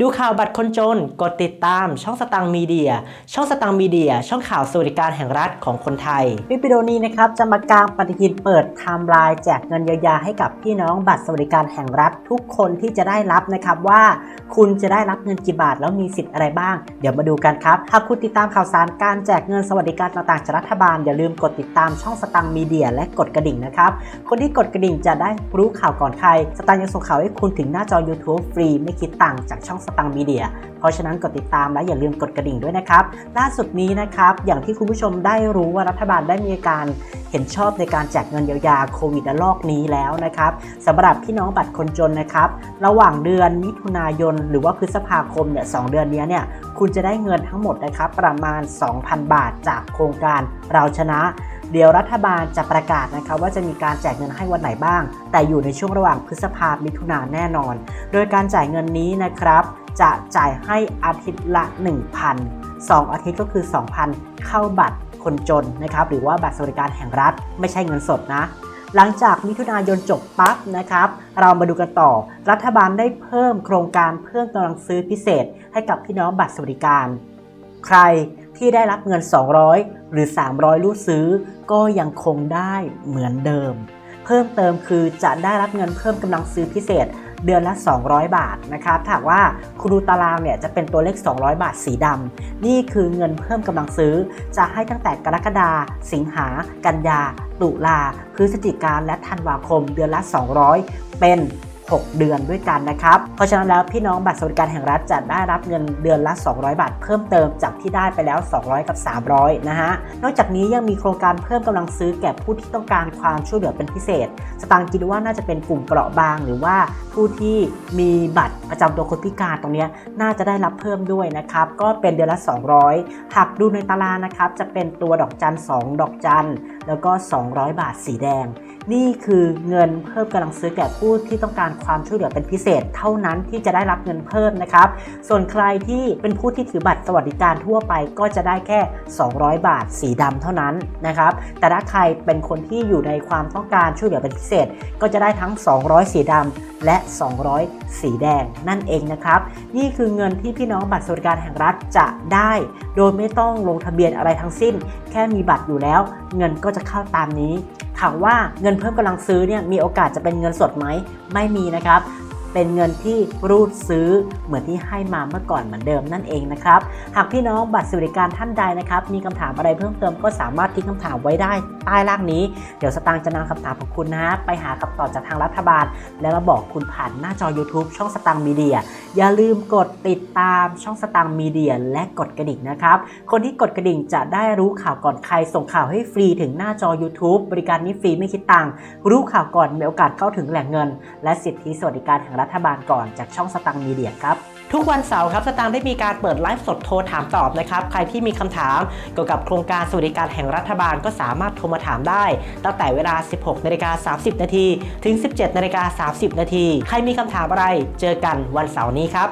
ดูข่าวบัตรคนจน กดติดตามช่องสตังค์มีเดีย ช่องสตังค์มีเดีย ช่องข่าวสวัสดิการแห่งรัฐของคนไทยวิดีโอนี้นะครับจะมากางปฏิทินเปิดไทม์ไลน์แจกเงินเยียวยาให้กับพี่น้องบัตรสวัสดิการแห่งรัฐ ทุกคนที่จะได้รับนะครับว่า คุณจะได้รับเงินกี่บาทแล้วมีสิทธิ์อะไรบ้าง เดี๋ยวมาดูกันครับ หากคุณติดตามข่าวสารการแจกเงินสวัสดิการต่างๆจากรัฐบาลอย่าลืมกดติดตามช่องสตังค์มีเดีย และกดกระดิ่งนะครับคนที่กดกระดิ่งจะได้รู้ข่าวก่อนใคร สตังค์ยังส่งข่าวให้คุณถึงหน้าจอ YouTube ฟรีไม่คิดตังค์จากช่องสตังค์มีเดีย เพราะฉะนั้นกดติดตามและอย่าลืมกดกระดิ่งด้วยนะครับ ล่าสุดนี้นะครับ อย่างที่คุณผู้ชมได้รู้ว่ารัฐบาลได้มีการเห็นชอบในการแจกเงินเยียวยาโควิดระลอกนี้แล้วนะครับสำหรับพี่น้องบัตรคนจนนะครับ ระหว่างเดือนมิถุนายน หรือว่าพฤษภาคมเนี่ยสองเดือนนี้เนี่ยคุณจะได้เงินทั้งหมดนะครับประมาณ 2,000 บาทจากโครงการเราชนะ เดี๋ยวรัฐบาลจะประกาศนะครับว่าจะมีการแจกเงินให้วันไหนบ้าง แต่อยู่ในช่วงระหว่างพฤษภามิถุนานแน่นอน โดยการจ่ายเงินนี้นะครับ จะจ่ายให้อาทิตย์ละ 1,000 2 อาทิตย์ก็คือ 2,000 เข้าบัตรคนจนนะครับหรือว่าบัตรสวัสดิการแห่งรัฐไม่ใช่เงินสดนะ หลังจากมิถุนายนจบปั๊บนะครับ เรามาดูกันต่อ รัฐบาลได้เพิ่มโครงการเพิ่มกำลังซื้อพิเศษ ให้กับพี่น้องบัตรสวัสดิการ ใคร ที่ได้รับเงิน 200 หรือ 300รูดซื้อ ก็ยังคงได้เหมือนเดิม เพิ่มเติมคือจะได้รับเงินเพิ่มกำลังซื้อพิเศษเดือนละ 200 บาทนะครับถ้าหากว่าคุณดูตารางเนี่ยจะเป็นตัวเลข 200 บาทสีดำนี่คือเงินเพิ่มกำลังซื้อ จะให้ตั้งแต่กรกฎาสิงหา กันยา ตุลา พฤศจิกาและธันวาคม เดือนละ 200 เป็น 6 เดือนด้วยกันนะครับ เพราะฉะนั้นแล้วพี่น้องบัตรสวัสดิการแห่งรัฐจะได้รับเงินเดือนละ 200 บาทเพิ่มเติมจากที่ได้ไปแล้ว 200 กับ 300 นะฮะ นอกจากนี้ยังมีโครงการเพิ่มกำลังซื้อแก่ผู้ที่ต้องการความช่วยเหลือเป็นพิเศษ สตางค์คิดว่าน่าจะเป็นกลุ่มเปราะบาง หรือว่าผู้ที่มีบัตรประจำตัวคนพิการตรงนี้น่าจะได้รับเพิ่มด้วยนะครับ ก็เป็นเดือนละ 200 หากดูในตารางนะครับจะเป็นตัวดอกจัน 2 ดอกจัน แล้วก็ 200 บาทสีแดง นี่คือเงินเพิ่มกำลังซื้อแก่ผู้ที่ต้องการความช่วยเหลือเป็นพิเศษ เท่านั้นที่จะได้รับเงินเพิ่มนะครับ ส่วนใครที่เป็นผู้ที่ถือบัตรสวัสดิการทั่วไปก็จะได้แค่ 200 บาทสีดำเท่านั้นนะครับ แต่ถ้าใครเป็นคนที่อยู่ในความต้องการช่วยเหลือเป็นพิเศษ ก็จะได้ทั้ง 200 สีดำและ 200 สีแดงนั่นเองนะครับ นี่คือเงินที่พี่น้องบัตรสวัสดิการแห่งรัฐจะได้ โดยไม่ต้องลงทะเบียนอะไรทั้งสิ้น แค่มีบัตรอยู่แล้ว เงินก็จะเข้าตามนี้ ถามว่าเงินเพิ่มกำลังซื้อเนี่ยมีโอกาสจะเป็นเงินสดไหมไม่มีนะครับ เป็นเงินที่รูดซื้อเหมือนที่ให้มาเมื่อก่อนเหมือนเดิมนั่นเองนะครับ หากพี่น้องบัตรสวัสดิการท่านใดนะครับ มีคำถามอะไรเพิ่มเติมก็สามารถทิ้งคำถามไว้ได้ใต้ล่างนี้ เดี๋ยวสตางค์จะนำคำถามของคุณนะฮะไปหาคำตอบจากทางรัฐบาล แล้วมาบอกคุณผ่านหน้าจอ YouTube ช่องสตางค์มีเดีย อย่าลืมกดติดตามช่องสตางค์มีเดีย และกดกระดิ่งนะครับ คนที่กดกระดิ่งจะได้รู้ข่าวก่อนใครส่งข่าวให้ฟรีถึงหน้าจอ YouTube บริการนี้ฟรีไม่คิดตังค์รู้ข่าวก่อนมีโอกาสเข้าถึงแหล่งเงิน และสิทธิสวัสดิการแห่งรัฐัฐบาลก่อนจากช่องสตังค์มีเดียครับทุกวันเสาร์ครับสตางค์ได้มีการเปิดไลฟ์สดโทรถามตอบนะครับ ใครที่มีคำถามเกี่ยวกับโครงการสวัสดิการแห่งรัฐบาลก็สามารถโทรมาถามได้ ตั้งแต่เวลา 16นาฬิกา30 นาทีถึง 17นาฬิกา30 นาทีใครมีคำถามอะไร เจอกันวันเสาร์นี้ครับ